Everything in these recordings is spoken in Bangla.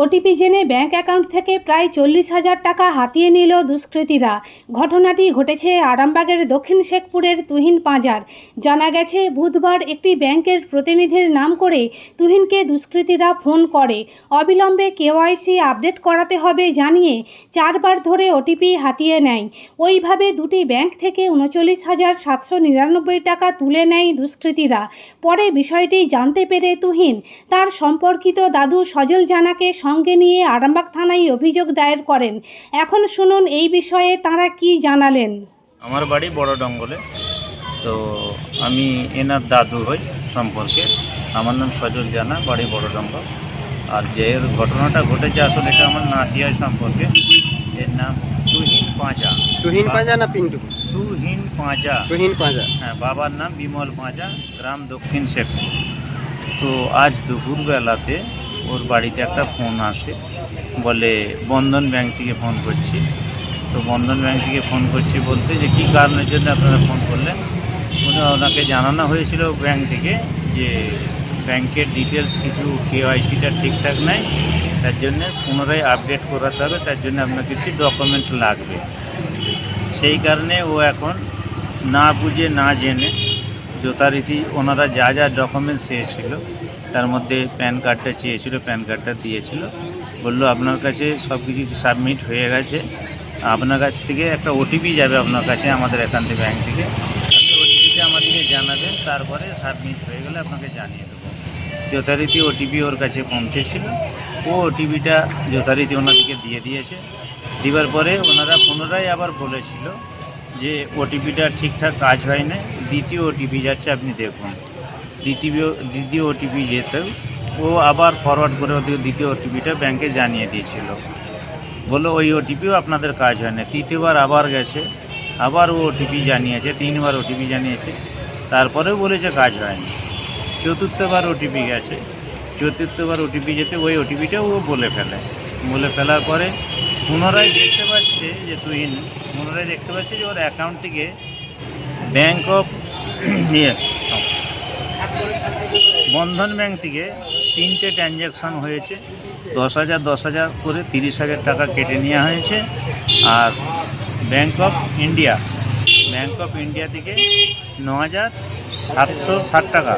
ওটিপি জেনে ব্যাঙ্ক অ্যাকাউন্ট থেকে প্রায় চল্লিশ হাজার টাকা হাতিয়ে নিল দুষ্কৃতীরা। ঘটনাটি ঘটেছে আরামবাগের দক্ষিণ শেখপুরের তুহিন পাঁজার। জানা গেছে, বুধবার একটি ব্যাংকের প্রতিনিধির নাম করে তুহিনকে দুষ্কৃতীরা ফোন করে। অবিলম্বে কেওয়াইসি আপডেট করাতে হবে জানিয়ে চারবার ধরে ওটিপি হাতিয়ে নেয়। ওইভাবে দুটি ব্যাংক থেকে উনচল্লিশ হাজার সাতশো নিরানব্বই টাকা তুলে নেয় দুষ্কৃতীরা। পরে বিষয়টি জানতে পেরে তুহিন, তার সম্পর্কিত দাদু সজল জানাকে সঙ্গে নিয়ে আরামবাগ থানায় অভিযোগ দায়ের করেন। এখন শুনুন এই বিষয়ে তারা কি জানালেন। আমার বাড়ি বড় ডঙ্গলে তো আমি এনার দাদু হই সম্পর্কে। আমার নাম সজল জানা বাড়ি বড় ডঙ্গল আর যে এর ঘটনাটা ঘটেছে আসলে এটা আমার নাতিয়ার সম্পর্কে। এর নাম তুহিন পাঁজা। তুহিন পাঁজা না পিন্টু? তুহিন পাঁজা। তুহিন পাঁজা। হ্যাঁ বাবার নাম বিমল পাঁজা গ্রাম দক্ষিণ শেখপুর। তো আজ দুপুরবেলাতে ওর বাড়িতে একটা ফোন আসে, বলে, বন্ধন ব্যাংক থেকে ফোন করছি। তো বন্ধন ব্যাংক থেকে ফোন করছি বলতে যে, কী কারণের জন্য আপনারা ফোন করলেন? ওনাকে জানানো হয়েছিল ব্যাংক থেকে যে, ব্যাংকের ডিটেলস কিছু কেওয়াইসিটা ঠিকঠাক নাই, তার জন্য পুনরায় আপডেট করাতে হবে, তার জন্য আপনার কিছু ডকুমেন্টস লাগবে। সেই কারণে ও এখন না বুঝে, না জেনে, যথারীতি ওনারা যা যা ডকুমেন্টস চেয়েছিল তার মধ্যে প্যান কার্ডটা চেয়েছিল, প্যান কার্ডটা দিয়েছিল। বলল, আপনার কাছে সব কিছু সাবমিট হয়ে গেছে। আপনার কাছ থেকে একটা ওটিপি যাবে আপনার কাছে, আমাদের থেকে ব্যাংক থেকে। আপনি ওটিপিটা আমাদেরকে জানাবেন, তারপরে সাবমিট হয়ে গেলে আপনাকে জানিয়ে দেবো। যথারীতি ওটিপি ওর কাছে পৌঁছেছিল। ও ওটিপিটা যথারীতি ওনাদেরকে দিয়ে দিয়েছে। দেওয়ার পরে ওনারা পুনরায় আবার বলেছিল যে ওটিপিটা ঠিকঠাক কাজ হয় না দ্বিতীয় ওটিপি যাচ্ছে, আপনি দেখুন। দ্বিতীয় দ্বিতীয় ওটিপি যেতেও ও আবার ফরওয়ার্ড করে দ্বিতীয় ওটিপিটা ব্যাংকে জানিয়ে দিয়েছিল। বলল, ওই ওটিপিও আপনাদের কাজ হয় না। তৃতীয়বার আবার গেছে, আবার ও ওটিপি জানিয়েছে, তিনবার ওটিপি জানিয়েছে। তারপরেও বলেছে কাজ হয়নি। চতুর্থবার ওটিপি গেছে। চতুর্থবার ওটিপি যেতে ওই ওটিপিটা ও বলে ফেলে। বলে ফেলার পরে পুনরায় দেখতে পাচ্ছে যে তুই পুনরায় দেখতে পাচ্ছে যে ওর অ্যাকাউন্ট থেকে ব্যাংক অফ ইয়ে বন্ধন ব্যাংক থেকে তিনটে ট্রানজ্যাকশান হয়েছে। দশ হাজার দশ হাজার করে তিরিশ হাজার টাকা কেটে নেওয়া হয়েছে। আর bank of India bank of India থেকে ন হাজার সাতশো ষাট টাকা,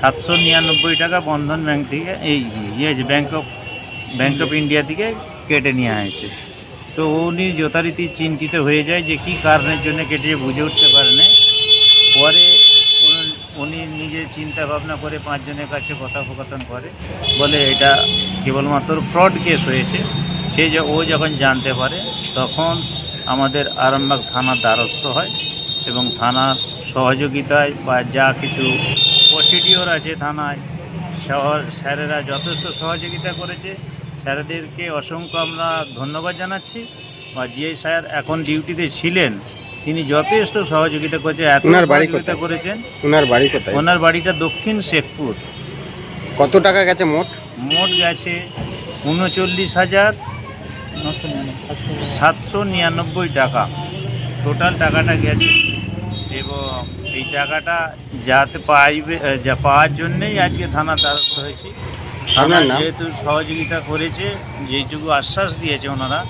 সাতশো নিরানব্বই টাকা বন্ধন ব্যাংক থেকে এই ইয়ে bank of bank of India থেকে কেটে নেওয়া হয়েছে। তো উনি যথারীতি চিন্তিত হয়ে যায় যে কী কারণের জন্য কেটে বুঝে উঠতে পারে না পরে উনি- নিজে চিন্তা ভাবনা করে পাঁচজনের কাছে কথোপকথন করে, বলে এটা কেবলমাত্র ফ্রড কেস হয়েছে। সে যে, ও যখন জানতে পারে, তখন আমাদের আরামবাগ থানার দ্বারস্থ হয় এবং থানার সহযোগিতায় বা যা কিছু প্রসিডিওর আছে থানায়, শহর, স্যারেরা যথেষ্ট সহযোগিতা করেছে। স্যারেদেরকে অসংখ্য আমরা ধন্যবাদ জানাচ্ছি। বা যে স্যার এখন ডিউটিতে ছিলেন তিনি যথেষ্ট সহযোগিতা করেছে এত ওনার বাড়ি সহযোগিতা কোথায়? করেছেন। ওনার বাড়ি কোথায়? ওনার বাড়িটা দক্ষিণ শেখপুর। কত টাকা গেছে মোট? মোট গেছে উনচল্লিশ হাজার সাতশো নিরানব্বই টাকা। টোটাল টাকাটা গেছে এবং এই টাকাটা যাতে পাইবে আহ, যা পাওয়ার জন্যেই আজকে থানা দ্বারস্থ হয়েছি। থানা আপনার নাম? যেহেতু সহযোগিতা করেছে যেটুকু আশ্বাস দিয়েছে ওনারা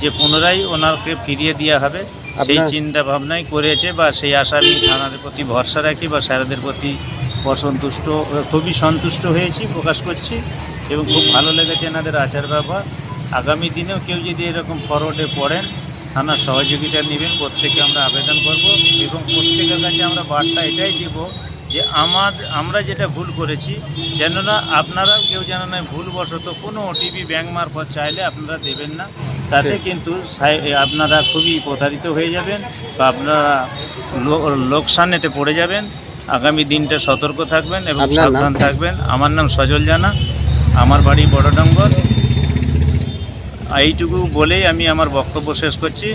যে পুনরায় ওনাকে ফিরিয়ে দেওয়া হবে। সেই চিন্তা ভাবনাই করেছে বা সেই আশা আমি থানার প্রতি ভরসা রাখি বা স্যারদের প্রতি অসন্তুষ্ট খুবই সন্তুষ্ট হয়েছি প্রকাশ করছি এবং খুব ভালো লেগেছে এনাদের আচার ব্যবহার। আগামী দিনেও কেউ যদি এরকম ফরওয়ার্ডে পড়েন থানার সহযোগিতা নেবেন প্রত্যেকে আমরা আবেদন করব এবং প্রত্যেকের কাছে আমরা বার্তা এটাই দিব যে আমার আমরা যেটা ভুল করেছি যেন না আপনারাও কেউ যেন না ভুলবশত কোনো ওটিপি ব্যাংক মারফত চাইলে আপনারা দেবেন না। তাতে কিন্তু আপনারা খুবই প্রতারিত হয়ে যাবেন বা আপনারা লো- লোকসানেতে পড়ে যাবেন। আগামী দিনটা সতর্ক থাকবেন এবং সাবধান থাকবেন। আমার নাম সজল জানা। আমার বাড়ি বড়ডঙ্গর এইটুকু বলেই আমি আমার বক্তব্য শেষ করছি।